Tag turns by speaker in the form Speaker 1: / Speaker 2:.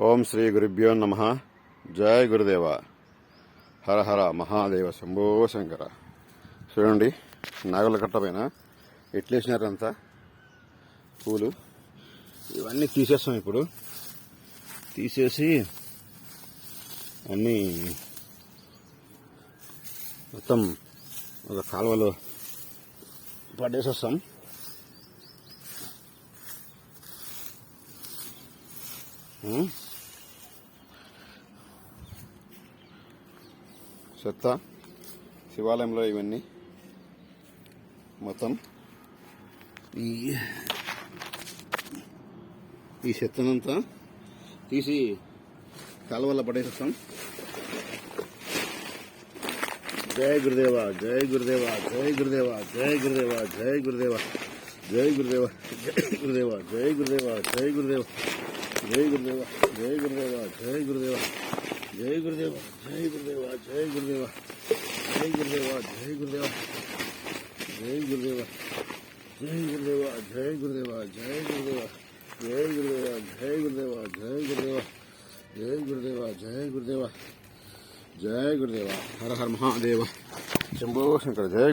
Speaker 1: ఓం శ్రీ గురుభ్యో నమ. జయ గురుదేవ. హర హర మహాదేవ శంభో శంకర. చూడండి నాగల కట్ట పైన ఎట్లేసినారంతా పూలు. ఇవన్నీ తీసేస్తాం ఇప్పుడు. తీసేసి అన్నీ మొత్తం ఒక కాలువలో పడేసేస్తాం. ఉం? చెత్త శివాలయంలో ఇవన్నీ మొత్తం ఈ ఈ చెత్తనంతా తీసి కాలువలో పడేసేస్తాం జై గురుదేవ జై గురుదేవ జై గురుదేవ జై గురుదేవ జై గురుదేవ జై గురుదేవ జై గురుదేవ జై గురుదేవ జై గురుదేవ జై గురుదేవ జై గురుదేవ జై గురుదేవ జై గురుదేవ జై గురుదేవ జై గురుదేవ జై గురుదేవ జై గురుదేవ జై గురుదేవ జై గురుదేవ జై గురుదేవ జై గురుదేవ జై గురుదేవ జై గురుదేవ జై గురుదేవ జై గురుదేవ జై గురుదేవ జై గురుదేవ హర హర మహాదేవ శంభో శంకర జై